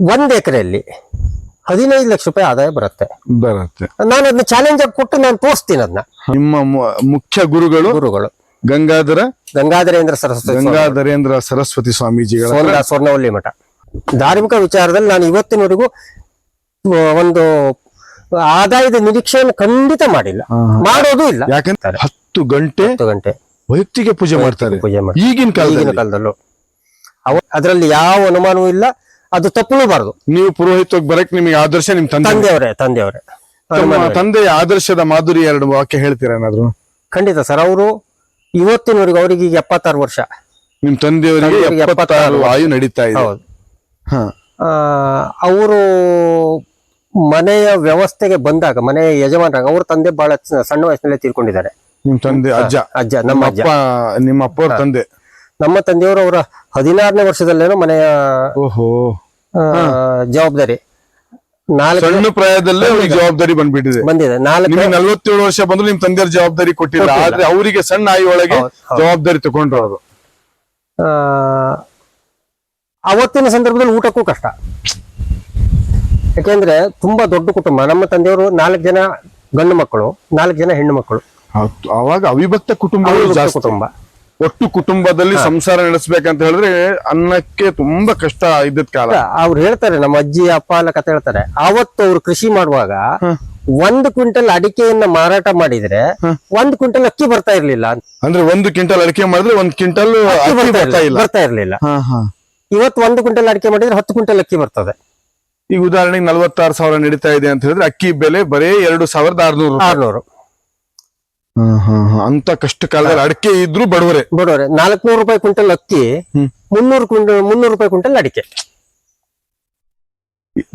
ಒಂದ್ ಎಕರೆಯಲ್ಲಿ ಹದಿನೈದು ಲಕ್ಷ ರೂಪಾಯಿ ಆದಾಯ ಬರುತ್ತೆ. ಬರುತ್ತೆ. ನಾನು ಅದನ್ನ ಚಾಲೆಂಜ್ ಆಗಿ ಕೊಟ್ಟು ನಾನು ತೋರಿಸ್ತೀನಿ ಅದನ್ನ ನಿಮ್ಮ ಮು- ಮುಖ್ಯ ಗುರುಗಳು ಗುರುಗಳು. ಗಂಗಾಧರ ಗಂಗಾಧರೇಂದ್ರ ಸರಸ್ವತಿ ಸ್ವಾಮಿ, ಗಂಗಾಧರೇಂದ್ರ ಸರಸ್ವತಿ ಸ್ವಾಮೀಜಿಗಳ ಸ್ವರ್ಣ ಸ್ವರ್ಣವಲ್ಲಿ ಮಠ. ಧಾರ್ಮಿಕ ವಿಚಾರದಲ್ಲಿ ನಾನು ಇವತ್ತಿನವರೆಗೂ ಆ, ಒಂದು ಆದಾಯದ ನಿರೀಕ್ಷೆಯನ್ನು ಖಂಡಿತ ಮಾಡಿಲ್ಲ. ಮಾಡೋದು ಇಲ್ಲ. ಯಾಕಂದ್ರೆ ಹತ್ತು ಗಂಟೆ ಹತ್ತು ಗಂಟೆ. ವೈಯಕ್ತಿಕ ಪೂಜೆ ಮಾಡ್ತಾರೆ. ಪೂಜೆ ಮಾಡಿ ಈಗಿನ ಈಗಿನ ಕಾಲದಲ್ಲಿ ಕಾಲದಲ್ಲೂ. ಅವ ಅದರಲ್ಲಿ ಯಾವ ಅನುಮಾನವೂ ಇಲ್ಲ. ಅದು ತಪ್ಪಲೂಬಾರದು ನೀವು ಪುರೋಹಿತ ಬರಕ್ ನಿಮಗೆ ಆದರ್ಶ ನಿಮ್ ತಂದೆ ತಂದೆಯವರೇ ತಂದೆಯವರೇ. ತಮ್ಮ ತಂದೆಯ ಆದರ್ಶದ ಮಾಧುರಿ ಎರಡು ವಾಕ್ಯ ಹೇಳ್ತೀರಾ ಏನಾದ್ರು? ಖಂಡಿತ ಸರ್ ಅವರು ಇವತ್ತಿನವರೆಗೂ ಅವರಿಗೆ ಈಗ ಎಪ್ಪತ್ತಾರು ವರ್ಷ. ನಿಮ್ ತಂದೆಯವರಿಗೆ ತಂದೆಯವರಿಗೆ ಎಪ್ಪತ್ತಾರು ಎಪ್ಪತ್ತಾರು ಆಯು ನಡೀತಾ ಇದೆ. ಹೌದು. ಹಾ. ಅವರು ಮನೆಯ ವ್ಯವಸ್ಥೆಗೆ ಬಂದಾಗ ಮನೆಯ ಯಜಮಾನರಾಗ ಅವ್ರ ತಂದೆ ಬಹಳ ಸಣ್ಣ ವಯಸ್ಸಿನಲ್ಲೇ ತೀರ್ಕೊಂಡಿದ್ದಾರೆ. ನಿಮ್ ತಂದೆ ಅಜ್ಜ. ಅಜ್ಜ ನಮ್ಮ ಅಜ್ಜ. ಅಪ್ಪ ನಿಮ್ಮ ಅಪ್ಪ ತಂದೆ. ನಮ್ಮ ತಂದೆಯವರು ಅವರ ಹದಿನಾರನೇ ವರ್ಷದಲ್ಲೇನೋ ಮನೆಯ ಓಹೋ. ಜವಾಬ್ದಾರಿ. ನಾಲ್ಕು ಸಣ್ಣ ಪ್ರಾಯದಲ್ಲೇ ಅವ್ರಿಗೆ ಜವಾಬ್ದಾರಿ ಬಂದ್ಬಿಟ್ಟಿದೆ. ಬಂದಿದೆ. ನಾಲ್ಕು ನಿಮಗೆ ನಲ್ವತ್ತೇಳು ವರ್ಷ ಬಂದ್ರು ನಿಮ್ ತಂದೆಯವ್ರ ಜವಾಬ್ದಾರಿ ಕೊಟ್ಟಿಲ್ಲ. ಆದ್ರೆ ಅವರಿಗೆ ಸಣ್ಣ ಆಯಿ ಒಳಗೆ. ಜವಾಬ್ದಾರಿ ತಗೊಂಡ್ರು ಅವರು. ಆ, ಅವತ್ತಿನ ಸಂದರ್ಭದಲ್ಲಿ ಊಟಕ್ಕೂ ಕಷ್ಟ. ಯಾಕೆಂದ್ರೆ ತುಂಬಾ ದೊಡ್ಡ ಕುಟುಂಬ. ನಮ್ಮ ತಂದೆಯವರು ನಾಲ್ಕು ಜನ ಗಂಡು ಮಕ್ಕಳು ನಾಲ್ಕು ಜನ ಹೆಣ್ಣು ಮಕ್ಕಳು. ಅವಾಗ ಅವಿಭಕ್ತ ಕುಟುಂಬಗಳು ಜಾಸ್ತಿ. ಕುಟುಂಬ. ಒಟ್ಟು ಕುಟುಂಬದಲ್ಲಿ ಸಂಸಾರ ನಡೆಸಬೇಕಂತ ಹೇಳಿದ್ರೆ ಅನ್ನಕ್ಕೆ ತುಂಬಾ ಕಷ್ಟ ಇದ್ದ ಕಾಲ. ಅವ್ರು ಹೇಳ್ತಾರೆ ನಮ್ಮ ಅಜ್ಜಿ ಅಪ್ಪ ಎಲ್ಲ ಕತೆ ಹೇಳ್ತಾರೆ. ಅವತ್ತು ಅವ್ರು ಕೃಷಿ ಮಾಡುವಾಗ ಒಂದು ಕ್ವಿಂಟಲ್ ಅಡಿಕೆಯನ್ನ ಮಾರಾಟ ಮಾಡಿದ್ರೆ ಒಂದ್ ಕ್ವಿಂಟಲ್ ಅಕ್ಕಿ ಬರ್ತಾ ಇರ್ಲಿಲ್ಲ ಅಂದ್ರೆ ಒಂದು ಕ್ವಿಂಟಲ್ ಅಡಿಕೆ ಮಾಡಿದ್ರೆ ಒಂದ್ ಕ್ವಿಂಟಲ್ ಬರ್ತಾ ಇರ್ಲಿಲ್ಲ ಇವತ್ತು ಒಂದು ಕ್ವಿಂಟಲ್ ಅಡಿಕೆ ಮಾಡಿದ್ರೆ ಹತ್ತು ಕ್ವಿಂಟಲ್ ಅಕ್ಕಿ ಬರ್ತದೆ. ಈಗ ಉದಾಹರಣೆಗೆ ನಲ್ವತ್ತಾರು ಸಾವಿರ ನಡೀತಾ ಇದೆ ಅಂತ ಹೇಳಿದ್ರೆ ಅಕ್ಕಿ ಬೆಲೆ ಬರೇ ಎರಡು ಸಾವಿರದ ಆರ್ನೂರು ಆರ್ನೂರು. ಅಂತ ಕಷ್ಟ ಕಾಲದಲ್ಲಿ ಅಡಿಕೆ ಇದ್ರು ಬಡವರೆ. ಬಡವರೆ. ನಾಲ್ಕನೂರು ರೂಪಾಯಿ ಕ್ವಿಂಟಲ್ ಅಕ್ಕಿ. ಮುನ್ನೂರು ಕ್ವಿಂಟಲ್ ಮುನ್ನೂರು ರೂಪಾಯಿ ಕ್ವಿಂಟಲ್ ಅಡಿಕೆ.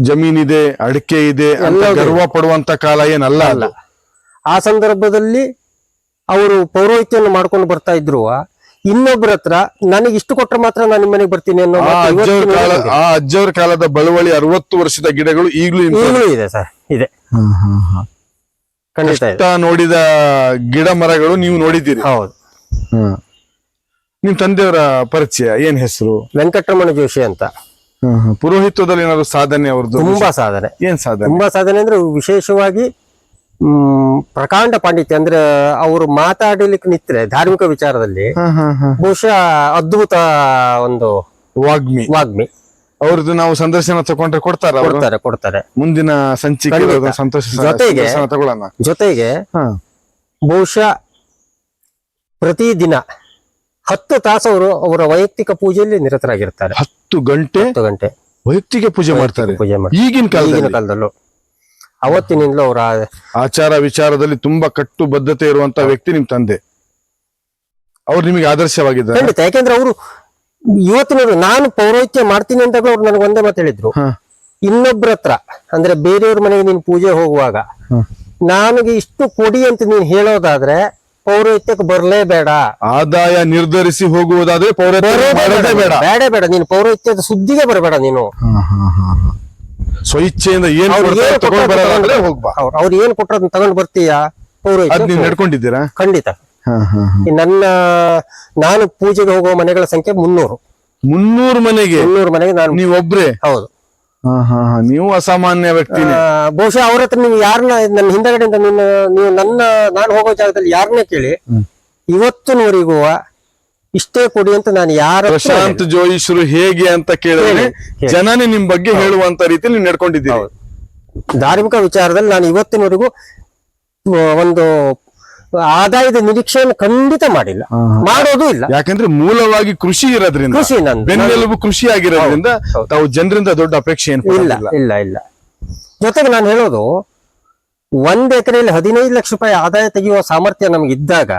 ಜಮೀನಿದೆ ಅಡಿಕೆ ಇದೆ ಅಂತ. ಗರ್ವ ಪಡುವಂತ ಕಾಲ ಏನಲ್ಲ ಅಲ್ಲ. ಆ ಸಂದರ್ಭದಲ್ಲಿ ಅವರು ಪೌರೋಹಿತ್ಯವನ್ನು ಮಾಡ್ಕೊಂಡು ಬರ್ತಾ ಇದ್ರು. ಇನ್ನೊಬ್ಬರ ಹತ್ರ ನನಗೆ ಇಷ್ಟು ಕೊಟ್ರೆ ಮಾತ್ರ ನಾನು ನಿಮ್ಮ ಮನೆಗೆ ಬರ್ತೀನಿ ಅನ್ನೋ ಆ ಮಾತು ಅಜ್ಜವ್ರ ಕಾಲ. ಆ ಅಜ್ಜವ್ರ ಕಾಲದ ಬಳುವಳಿ ಅರವತ್ತು ವರ್ಷದ ಗಿಡಗಳು ಈಗಲೂ ಈಗಲೂ ಇದೆ ಸರ್ ಇದೆ. ಖಂಡಿತ ನೋಡಿದ ಗಿಡ ಮರಗಳು ನೀವು ನೋಡಿದ್ದೀರಿ? ಹೌದು. ನಿಮ್ ತಂದೆಯವರ ಪರಿಚಯ ಏನ್ ಹೆಸರು? ವೆಂಕಟರಮಣ ಜೋಶಿ ಅಂತ ಪುರೋಹಿತ್ವದಲ್ಲಿ ಏನಾದ್ರು ಸಾಧನೆ ಅವ್ರದ್ದು ತುಂಬಾ ಸಾಧನೆ. ಏನ್ ಸಾಧನೆ? ತುಂಬಾ ಸಾಧನೆ ಅಂದ್ರೆ ವಿಶೇಷವಾಗಿ ಹ್ಮ್ ಪ್ರಕಾಂಡ ಪಾಂಡಿತ್ಯ ಅಂದ್ರೆ ಅವರು ಮಾತಾಡಲಿಕ್ಕೆ ನಿತ್ರೆ ಧಾರ್ಮಿಕ ವಿಚಾರದಲ್ಲಿ. ಬಹುಶಃ ಅದ್ಭುತ ಒಂದು ವಾಗ್ಮಿ. ವಾಗ್ಮಿ. ಅವ್ರದ್ದು ನಾವು ಸಂದರ್ಶನ ತಗೊಂಡ್ರೆ ಕೊಡ್ತಾರ ಕೊಡ್ತಾರೆ ಕೊಡ್ತಾರೆ. ಮುಂದಿನ ಸಂಚಿಕೆ ಖಂಡಿತ. ಸಂತೋಷ ಜೊತೆಗೆ- ಸಂದರ್ಶನ ತಗೊಳ್ಳೋಣ. ಜೊತೆಗೆ ಹ. ಬಹುಶಃ ಪ್ರತಿದಿನ ಹತ್ತು ತಾಸು ಅವರು ಅವರ ವೈಯಕ್ತಿಕ ಪೂಜೆಯಲ್ಲಿ ನಿರತರಾಗಿರ್ತಾರೆ. ಹತ್ತು ಗಂಟೆ ಹತ್ತು ಗಂಟೆ. ವೈಯಕ್ತಿಕ ಪೂಜೆ ಮಾಡ್ತಾರೆ. ಪೂಜೆ ಮಾಡ್ತಾರೆ. ಈಗಿನ ಈಗಿನ ಕಾಲದಲ್ಲಿ? ಕಾಲದಲ್ಲೂ. ಅವತ್ತಿನಿಂದಲೂ ಅವರ ಆಚಾರ ವಿಚಾರದಲ್ಲಿ ತುಂಬಾ ಕಟ್ಟುಬದ್ಧತೆ ಇರುವಂತ ವ್ಯಕ್ತಿ ನಿಮ್ ತಂದೆ. ಅವ್ರು ನಿಮಗೆ ಆದರ್ಶವಾಗಿದ್ದಾರೆ. ಖಂಡಿತ. ಯಾಕೆಂದ್ರೆ ಅವರು ಇವತ್ತಿನ ನಾನು ಪೌರೋಹಿತ್ಯ ಮಾಡ್ತೀನಿ ಅಂತ ಅವ್ರು ನನಗೆ ಒಂದೇ ಮಾತು ಹೇಳಿದ್ರು. ಇನ್ನೊಬ್ರ ಹತ್ರ ಅಂದ್ರೆ ಬೇರೆಯವ್ರ ಮನೆಗೆ ನೀನು ಪೂಜೆ ಹೋಗುವಾಗ ನನಗೆ ಇಷ್ಟು ಕೊಡಿ ಅಂತ ನೀನು ಹೇಳೋದಾದ್ರೆ ಪೌರೋಹಿತ್ಯಕ್ಕೆ ಬರಲೇಬೇಡ ಆದಾಯ ನಿರ್ಧರಿಸಿ ಹೋಗುವುದಾದ್ರೆ ಬೇಡ ಬೇಡ. ಬೇಡ ನೀನು ಪೌರೋಹಿತ್ಯದ ಸುದ್ದಿಗೆ ಬರಬೇಡ ನೀನು. ಸ್ವಇಚ್ಛೆಯಿಂದ ಏನ್ ಅವ್ರು ಏನು ಬರೋದಾದ್ರೆ ತಗೊಂಡು- ಬರ್ತೀಯಾ? ಪೌರೋಹಿತ್ಯ ನಡ್ಕೊಂಡಿದ್ದೀರಾ? ಖಂಡಿತ. ನನ್ನ ನಾನು ಪೂಜೆಗೆ ಹೋಗುವ ಮನೆಗಳ ಸಂಖ್ಯೆ ಮುನ್ನೂರು. ಮುನ್ನೂರು ಮನೆಗೆ? ಮುನ್ನೂರು ಮನೆಗೆ ನಾನು ನೀವೊಬ್ರೆ? ಹೌದು. ನೀವು ಅಸಾಮಾನ್ಯ ವ್ಯಕ್ತಿ ಬಹುಶಃ ಅವ್ರ ಹತ್ರ ನೀವು ಯಾರನ್ನ ನನ್ನ ಹಿಂದಗಡೆಯಿಂದ ನಿನ್ನ ನೀವು ನನ್ನ ನಾನು ಹೋಗೋ ಜಾಗದಲ್ಲಿ ಯಾರನ್ನೇ ಕೇಳಿ ಇವತ್ತಿನವರೆಗೂ ಇಷ್ಟೇ ಕೊಡಿ ಅಂತ ನಾನು ಯಾರ ಪ್ರಶಾಂತ್ ಜೋಯಿಶ್ರು ಹೇಗೆ ಅಂತ ಕೇಳಿದ್ರೆ. ಜನನೇ ನಿಮ್ ಬಗ್ಗೆ ಹೇಳುವಂತ ರೀತಿಯಲ್ಲಿ ನೀವು ನಡ್ಕೊಂಡಿದ್ದೀರಿ. ಹೌದು. ಧಾರ್ಮಿಕ ವಿಚಾರದಲ್ಲಿ ನಾನು ಇವತ್ತಿನವರೆಗೂ ಒಂದು ಆದಾಯದ ನಿರೀಕ್ಷೆಯನ್ನು ಖಂಡಿತ ಮಾಡಿಲ್ಲ. ಮಾಡೋದು ಇಲ್ಲ. ಯಾಕಂದ್ರೆ ಮೂಲವಾಗಿ ಕೃಷಿ ಇರೋದ್ರಿಂದ ಕೃಷಿ ನಂದು. ಬೆನ್ನೆಲುಬು ಕೃಷಿ ಆಗಿರೋದ್ರಿಂದ ತಾವು ಜನರಿಂದ ದೊಡ್ಡ ಅಪೇಕ್ಷೆ ಏನು ಇಲ್ಲ ಇಲ್ಲ ಇಲ್ಲ. ಜೊತೆಗೆ ನಾನು ಹೇಳೋದು ಒಂದ್ ಎಕರೆಯಲ್ಲಿ ಹದಿನೈದು ಲಕ್ಷ ರೂಪಾಯಿ ಆದಾಯ ತೆಗೆಯುವ ಸಾಮರ್ಥ್ಯ ನಮ್ಗೆ ಇದ್ದಾಗ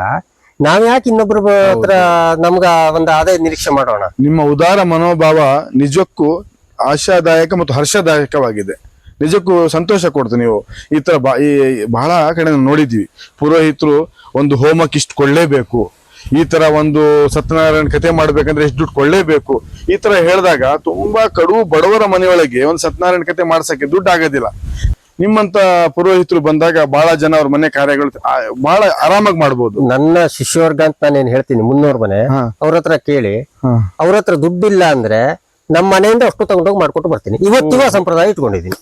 ನಾವ್ ಯಾಕೆ ಇನ್ನೊಬ್ರ ಹತ್ರ ನಮ್ಗ ಒಂದು ಆದಾಯ ನಿರೀಕ್ಷೆ ಮಾಡೋಣ? ನಿಮ್ಮ ಉದಾರ ಮನೋಭಾವ ನಿಜಕ್ಕೂ ಆಶಾದಾಯಕ ಮತ್ತು ಹರ್ಷದಾಯಕವಾಗಿದೆ. ನಿಜಕ್ಕೂ ಸಂತೋಷ ಕೊಡ್ತು ನೀವು ಈ ತರ ಬಾ- ಈ ಬಹಳ ಕಡೆ ನೋಡಿದ್ವಿ ಪುರೋಹಿತರು ಒಂದು ಹೋಮಕ್ಕೆ ಇಷ್ಟು ಕೊಳ್ಳೇಬೇಕು ಈ ತರ ಒಂದು ಸತ್ಯನಾರಾಯಣ ಕತೆ ಮಾಡ್ಬೇಕಂದ್ರೆ ಎಷ್ಟು ದುಡ್ಡು ಕೊಳ್ಳೇಬೇಕು ಈ ತರ ಹೇಳಿದಾಗ ತುಂಬಾ ಕಡು ಬಡವರ ಮನೆಯೊಳಗೆ ಒಂದು ಸತ್ಯನಾರಾಯಣ ಕತೆ ಮಾಡ್ಸಕ್ಕೆ ದುಡ್ಡು ಆಗೋದಿಲ್ಲ. ನಿಮ್ಮಂತ ಪುರೋಹಿತರು ಬಂದಾಗ ಬಹಳ ಜನ ಅವ್ರ ಮನೆ ಕಾರ್ಯಗಳು ಬಹಳ ಆರಾಮಾಗಿ ಮಾಡ್ಬೋದು. ನನ್ನ ಶಿಷ್ಯವರ್ಗ ಅಂತ ನಾನು ಏನ್ ಹೇಳ್ತೀನಿ ಮುನ್ನೂರ್ ಮನೆ. ಅವ್ರ ಹತ್ರ ಕೇಳಿ ಅವ್ರ ಹತ್ರ ದುಡ್ಡಿಲ್ಲ ಅಂದ್ರೆ ನಮ್ಮ ಮನೆಯಿಂದ ಅಷ್ಟು ತಗೊಂಡೋಗಿ ಮಾಡ್ಕೊಟ್ಟು ಬರ್ತೀನಿ. ಇವತ್ತಿಗೂ ಸಂಪ್ರದಾಯ ಇಟ್ಕೊಂಡಿದ್ದೀನಿ.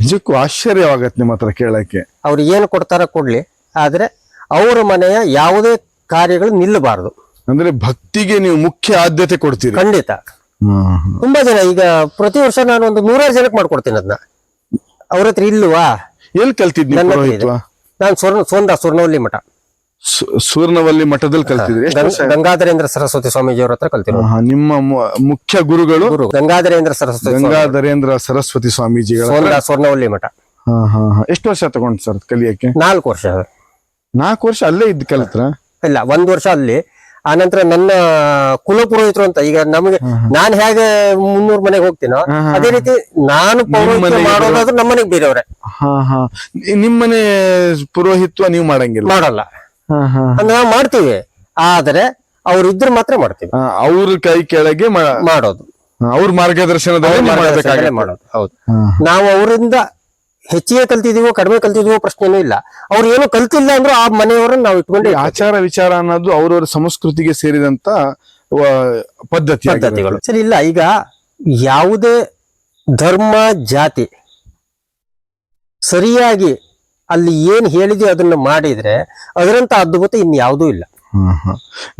ನಿಜಕ್ಕೂ ಆಶ್ಚರ್ಯವಾಗತ್ತೆ ನಿಮ್ಮ ಹತ್ರ ಕೇಳಕ್ಕೆ. ಅವ್ರು ಏನು ಕೊಡ್ತಾರ ಕೊಡ್ಲಿ ಆದ್ರೆ ಅವರ ಮನೆಯ ಯಾವುದೇ ಕಾರ್ಯಗಳು ನಿಲ್ಲಬಾರದು. ಅಂದ್ರೆ ಭಕ್ತಿಗೆ ನೀವು ಮುಖ್ಯ ಆದ್ಯತೆ ಕೊಡ್ತೀರಿ. ಖಂಡಿತ. ತುಂಬಾ ಜನ ಈಗ ಪ್ರತಿ ವರ್ಷ ನಾನು ಒಂದು ನೂರಾರು ಜನಕ್ಕೆ ಮಾಡ್ಕೊಡ್ತೀನಿ ಅದನ್ನ ಅವ್ರ ಹತ್ರ ಇಲ್ವಾ ಎಲ್ಲಿ ಕಲ್ತಿದ್ ನೀವು ನನ್ನ ಹತ್ರ ಇದೆ. ಪುರೋಹಿತ್ವ? ನಾನು ಸ್ವರ್ಣ ಸೋಂದ ಸ್ವರ್ಣವಲ್ಲಿ ಮಠ. ಸೂರ್ನವಲ್ಲಿ ಮಠದಲ್ಲಿ ಕಲ್ತಿದ್ರಿ? ಎಷ್ಟು ಗಂಗಾಧರೇಂದ್ರ ಸರಸ್ವತಿ ಸ್ವಾಮೀಜಿ ಅವ್ರ ಹತ್ರ ಕಲ್ತಿರೋ ಆಹಾ, ನಿಮ್ಮ ಮು- ಮುಖ್ಯ ಗುರುಗಳು? ಗುರು ಗಂಗಾಧರೇಂದ್ರ ಸರಸ್ವತಿ ಸ್ವಾಮಿ. ಗಂಗಾಧರೇಂದ್ರ ಸರಸ್ವತಿ ಸ್ವಾಮೀಜಿ ಸ್ವರ್ಣವಲ್ಲಿ ಮಠ. ಹಾ ಹಾ ಹಾ. ಎಷ್ಟು ವರ್ಷ ತಗೊಂಡ್ ಸರ್ ಕಲಿಯಕ್ಕೆ? ನಾಲ್ಕು ವರ್ಷ. ನಾಲ್ಕು ವರ್ಷ ಅಲ್ಲೇ ಇದ್ದು ಕಲಿತ್ರ? ಇಲ್ಲ ಒಂದ್ ವರ್ಷ ಅಲ್ಲಿ. ಆನಂತರ ನನ್ನ ಕುಲಪುರೋಹಿತರು ಅಂತ ಈಗ ನಮಗೆ ನಾನ್ ಹೇಗೆ ಮುನ್ನೂರ್ ಮನೆಗೆ ಹೋಗ್ತೀನೋ ಹಾ, ಹಾ. ಅದೇ ರೀತಿ ನಾನು ಪೌರೋಹಿತ್ಯ ಮನೆಗೆ ಮಾಡೋದಾದ್ರೂ ನಮ್ಮನೆಗೆ ಬೇರೆಯವ್ರೆ ಹಾ ಹಾ. ನಿಮ್ಮನೆ ಪುರೋಹಿತ್ವ ನೀವು ಮಾಡಂಗಿಲ್ಲ? ಮಾಡಲ್ಲ. ನಾವು ಮಾಡ್ತೀವಿ. ಆದ್ರೆ ಅವ್ರು ಇದ್ರೆ ಮಾತ್ರ ಮಾಡ್ತೀವಿ. ಅವ್ರ ಕೈ ಕೆಳಗೆ ಮಾಡೋದು. ಅವ್ರ ಮಾರ್ಗದರ್ಶನದಲ್ಲಿ ಮಾಡೋದು. ಹೌದು. ನಾವು ಅವರಿಂದ ಹೆಚ್ಚಿಗೆ ಕಲ್ತಿದೀವೋ ಕಡಿಮೆ ಕಲ್ತಿದೀವೋ ಪ್ರಶ್ನೆನೂ ಇಲ್ಲ. ಅವ್ರು ಏನು ಕಲ್ತಿಲ್ಲ ಅಂದ್ರೆ ಆ ಮನೆಯವರನ್ನ ನಾವು ಇಟ್ಕೊಂಡು ಆಚಾರ ವಿಚಾರ ಅನ್ನೋದು ಅವ್ರವ್ರ ಸಂಸ್ಕೃತಿಗೆ ಸೇರಿದಂತ ಪದ್ಧತಿ ಪದ್ಧತಿಗಳು. ಸರಿ ಇಲ್ಲ ಈಗ ಯಾವುದೇ ಧರ್ಮ ಜಾತಿ ಸರಿಯಾಗಿ ಅಲ್ಲಿ ಏನ್ ಹೇಳಿದೆಯೋ ಅದನ್ನ ಮಾಡಿದ್ರೆ ಅದರಂತ ಅದ್ಭುತ ಇನ್ಯಾವುದೂ ಇಲ್ಲ.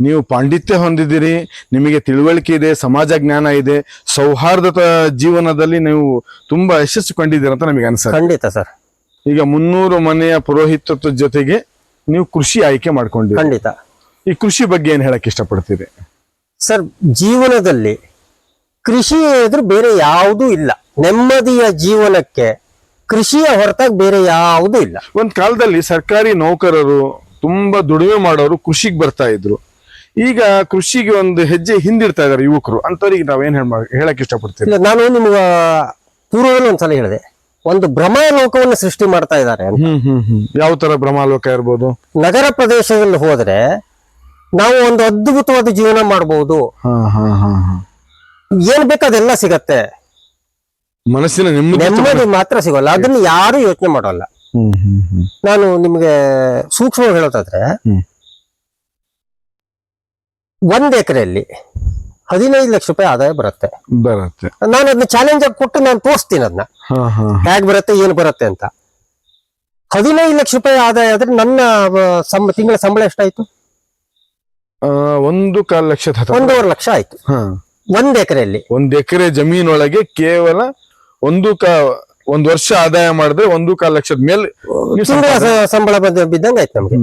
ನೀವು ಪಾಂಡಿತ್ಯ ಹೊಂದಿದ್ದೀರಿ ನಿಮಗೆ ತಿಳುವಳಿಕೆ ಇದೆ ಸಮಾಜ ಜ್ಞಾನ ಇದೆ ಸೌಹಾರ್ದತ ಜೀವನದಲ್ಲಿ ನೀವು ತುಂಬಾ ಯಶಸ್ಸು ಕಂಡಿದ್ದೀರ ಅಂತ ನಮಗೆ ಅನ್ಸ ಖಂಡಿತ ಸರ್. ಈಗ ಮುನ್ನೂರು ಮನೆಯ ಪುರೋಹಿತತ್ವ ಜೊತೆಗೆ ನೀವು ಕೃಷಿ ಆಯ್ಕೆ ಮಾಡ್ಕೊಂಡಿ ಖಂಡಿತ. ಈ ಕೃಷಿ ಬಗ್ಗೆ ಏನ್ ಹೇಳಕ್ ಇಷ್ಟಪಡ್ತೀರಿ? ಸರ್ ಜೀವನದಲ್ಲಿ ಕೃಷಿ ಎದುರು ಬೇರೆ ಯಾವುದೂ ಇಲ್ಲ. ನೆಮ್ಮದಿಯ ಜೀವನಕ್ಕೆ ಕೃಷಿಯ ಹೊರತಾಗಿ ಬೇರೆ ಯಾವುದೂ ಇಲ್ಲ. ಒಂದ್ ಕಾಲದಲ್ಲಿ ಸರ್ಕಾರಿ ನೌಕರರು ತುಂಬಾ ದುಡಿಮೆ ಮಾಡೋರು ಕೃಷಿಗೆ ಬರ್ತಾ ಇದ್ರು. ಈಗ ಕೃಷಿಗೆ ಒಂದು ಹೆಜ್ಜೆ ಹಿಂದಿರ್ತಾ ಇದಾರೆ ಯುವಕರು. ಅಂತವ್ರಿಗೆ ನಾವೇನ್ ಹೇಳ್- ಹೇಳಕ್ ಇಷ್ಟಪಡ್ತೀವಿ ಇಲ್ಲ ನಾನು ನಿಮ್ಗೆ ಪೂರ್ವದಲ್ಲಿ ಒಂದ್ಸಲ ಹೇಳಿದೆ. ಒಂದು ಭ್ರಮಾಲೋಕವನ್ನು ಸೃಷ್ಟಿ ಮಾಡ್ತಾ ಇದ್ದಾರೆ ಅಂತ. ಹ್ಮ್ ಹ್ಮ್ ಹ್ಮ್. ಯಾವ ತರ ಭ್ರಮಾಲೋಕ ಇರ್ಬೋದು? ನಗರ ಪ್ರದೇಶದಲ್ಲಿ ಹೋದ್ರೆ ನಾವು ಒಂದು ಅದ್ಭುತವಾದ ಜೀವನ ಮಾಡಬಹುದು ಹಾ ಹಾ ಹಾ ಹಾ. ಏನ್ ಬೇಕಾದೆಲ್ಲ ಸಿಗತ್ತೆ. ಮನಸ್ಸಿನ ನೆಮ್ಮದಿ ಮಾತ್ರ ಸಿಗೋಲ್ಲ. ಅದನ್ನ ಯಾರು ಯೋಚನೆ ಮಾಡೋಲ್ಲ. ನಾನು ನಿಮ್ಗೆ ಸೂಕ್ಷ್ಮವಾಗಿ ಹೇಳೋದಾದ್ರೆ. ಒಂದ್ ಎಕರೆಯಲ್ಲಿ ಹದಿನೈದು ಲಕ್ಷ ರೂಪಾಯಿ ಆದಾಯ ಬರುತ್ತೆ. ಬರುತ್ತೆ. ನಾನು ಅದನ್ನ ಚಾಲೆಂಜ್ ಆಗಿ ಕೊಟ್ಟು ನಾನು ತೋರಿಸ್ತೀನಿ ಅದನ್ನ ಹೇಗ್ ಬರುತ್ತೆ ಏನ್ ಬರುತ್ತೆ ಅಂತ. ಹದಿನೈದು ಲಕ್ಷ ರೂಪಾಯಿ ಆದಾಯ ಆದ್ರೆ ನನ್ನ ತಿಂಗಳ ಸಂಬಳ ಎಷ್ಟಾಯ್ತು? ಆ, ಒಂದು ಕಾಲ್ ಲಕ್ಷ ಒಂದೂವರೆ ಲಕ್ಷ ಆಯ್ತು. ಹಾ. ಒಂದ್ ಎಕರೆಯಲ್ಲಿ. ಒಂದ್ ಎಕರೆ ಜಮೀನೊಳಗೆ ಕೇವಲ ಒಂದು ಕ ಒಂದ್ ವರ್ಷ ಆದಾಯ ಮಾಡಿದ್ರೆ ಒಂದು ಕಾಲ್ ಲಕ್ಷದ ಮೇಲೆ ಸಂಬಳ ಬಂದ ಬಿದ್ದಂಗೆ ಆಯ್ತು ನಮ್ಗೆ.